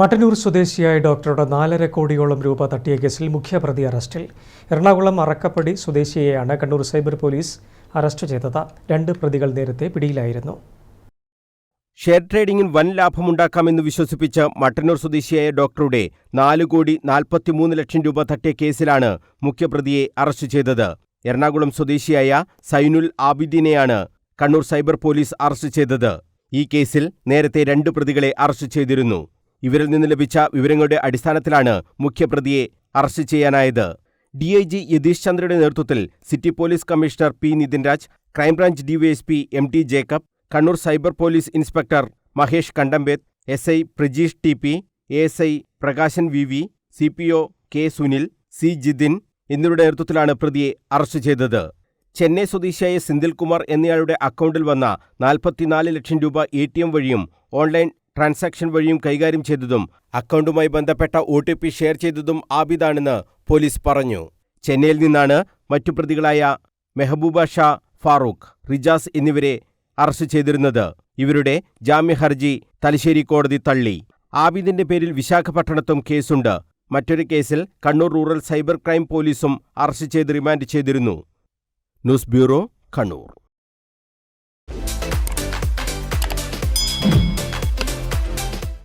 മട്ടന്നൂർ സ്വദേശിയായ ഡോക്ടറുടെ നാലര കോടിയോളം രൂപ തട്ടിയ കേസിൽ മുഖ്യപ്രതി അറസ്റ്റിൽ. എറണാകുളം അറക്കപ്പടി സ്വദേശിയെയാണ് കണ്ണൂർ സൈബർ പോലീസ് അറസ്റ്റ് ചെയ്തത്. രണ്ട് പ്രതികൾ നേരത്തെ പിടിയിലായിരുന്നു. ഷെയർ ട്രേഡിംഗിൽ വൻ ലാഭമുണ്ടാക്കാമെന്ന് വിശ്വസിപ്പിച്ച മട്ടന്നൂർ സ്വദേശിയായ ഡോക്ടറുടെ നാല് കോടി നാൽപ്പത്തിമൂന്ന് ലക്ഷം രൂപ തട്ടിയ കേസിലാണ് മുഖ്യപ്രതിയെ അറസ്റ്റ് ചെയ്തത്. എറണാകുളം സ്വദേശിയായ സൈനുൽ ആബിദിനെയാണ് കണ്ണൂർ സൈബർ പോലീസ് അറസ്റ്റ് ചെയ്തത്. ഈ കേസിൽ നേരത്തെ രണ്ട് പ്രതികളെ അറസ്റ്റ് ചെയ്തിരുന്നു. ഇവരിൽ നിന്ന് ലഭിച്ച വിവരങ്ങളുടെ അടിസ്ഥാനത്തിലാണ് മുഖ്യപ്രതിയെ അറസ്റ്റ് ചെയ്യാനായത്. ഡി ഐ ജി യതീഷ് ചന്ദ്രയുടെ നേതൃത്വത്തിൽ city police commissioner P Nithin Raj crime branch DYSP M T Jacob Kannur cyber police inspector Mahesh Kandambeth S I Prajeesh T P S I Prakashan V V C P O K Sunil C Jithin എന്നിവരുടെ നേതൃത്വത്തിലാണ് പ്രതിയെ arrest ചെയ്തത്. ചെന്നൈ സ്വദേശിയായ സെന്തിൽകുമാർ എന്നയാളുടെ അക്കൗണ്ടിൽ വന്ന നാൽപ്പത്തിനാല് ലക്ഷം രൂപ എ ടി എം വഴിയും ഓൺലൈൻ ട്രാൻസാക്ഷൻ വഴിയും കൈകാര്യം ചെയ്തതും അക്കൗണ്ടുമായി ബന്ധപ്പെട്ട ഒ ഷെയർ ചെയ്തതും ആബിദാണെന്ന് പോലീസ് പറഞ്ഞു. ചെന്നൈയിൽ നിന്നാണ് മറ്റു പ്രതികളായ മെഹബൂബ ഷാ ഫാറൂഖ് റിജാസ് എന്നിവരെ അറസ്റ്റ് ചെയ്തിരുന്നത്. ഇവരുടെ ജാമ്യഹർജി തലശ്ശേരി കോടതി തള്ളി. ആബിദിന്റെ പേരിൽ വിശാഖപട്ടണത്തും കേസുണ്ട്. മറ്റൊരു കേസിൽ കണ്ണൂർ റൂറൽ സൈബർ ക്രൈം പോലീസും അറസ്റ്റ് ചെയ്ത് റിമാൻഡ് ചെയ്തിരുന്നു. News bureau Kannur.